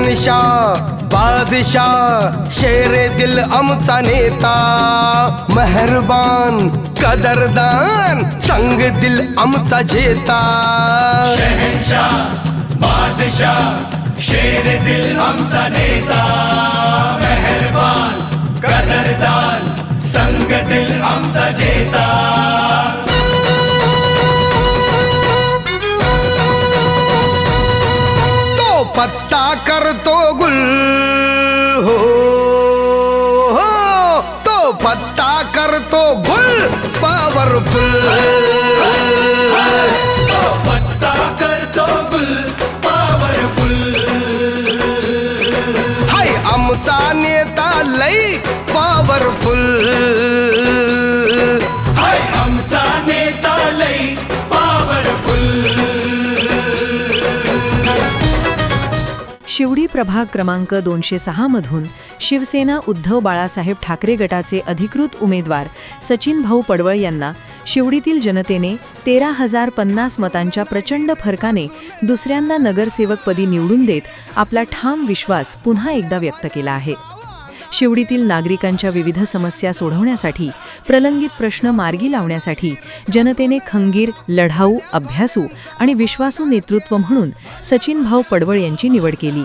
शहनशाह बादशाह शेरे दिल आमचा नेता. मेहरबान कदरदान संग दिल आमचा जेता. शहनशाह बादशाह शेर दिल आमचा नेता. मेहरबान कदरदान संग दिल आमचा जेता. पत्ता कर तो गुल हो तो पत्ता कर तो गुल पावरफुल पत्ता कर तो गुल पावरफुल हाय अमता नेता लई पावरफुल शिवडी प्रभाग क्रमांक दोनशे सहामधून शिवसेना उद्धव बाळासाहेब ठाकरे गटाचे अधिकृत उमेदवार सचिन भाऊ पडवळ यांना शिवडीतील जनतेने तेरा हजार पन्नास मतांच्या प्रचंड फरकाने दुसऱ्यांदा नगरसेवकपदी निवडून देत आपला ठाम विश्वास पुन्हा एकदा व्यक्त केला आहे. शिवडीतील नागरिकांच्या विविध समस्या सोडवण्यासाठी प्रलंबित प्रश्न मार्गी लावण्यासाठी जनतेने खंगीर लढाऊ अभ्यासू आणि विश्वासू नेतृत्व म्हणून सचिन भाऊ पडवळ यांची निवड केली.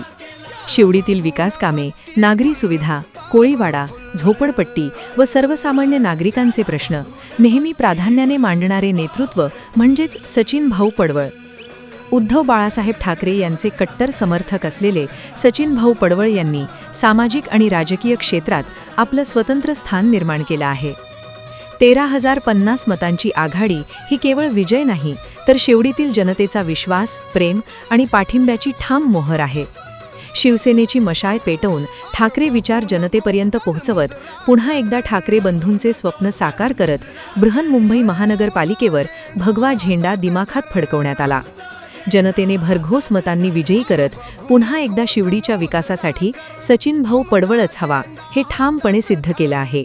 शिवडीतील विकास कामे नागरी सुविधा कोळीवाडा झोपडपट्टी व सर्वसामान्य नागरिकांचे प्रश्न. नेहमी प्राधान्याने मांडणारे नेतृत्व म्हणजेच सचिन भाऊ पडवळ. उद्धव बाळासाहेब ठाकरे यांचे कट्टर समर्थक असलेले सचिन भाऊ पडवळ यांनी सामाजिक आणि राजकीय क्षेत्रात आपलं स्वतंत्र स्थान निर्माण केलं आहे. तेरा हजार पन्नास मतांची आघाडी ही केवळ विजय नाही तर शेवडीतील जनतेचा विश्वास प्रेम आणि पाठिंब्याची ठाम मोहर आहे. शिवसेनेची मशाळ पेटवून ठाकरे विचार जनतेपर्यंत पोहोचवत पुन्हा एकदा ठाकरे बंधूंचे स्वप्न साकार करत बृहन्मुंबई महानगरपालिकेवर भगवा झेंडा दिमाखात फडकवण्यात आला. जनतेने भरघोस मतांनी विजयी करत पुन्हा एकदा शिवडीच्या विकासासाठी सचिन भाऊ पडवळच हवा हे ठामपणे सिद्ध केलं आहे.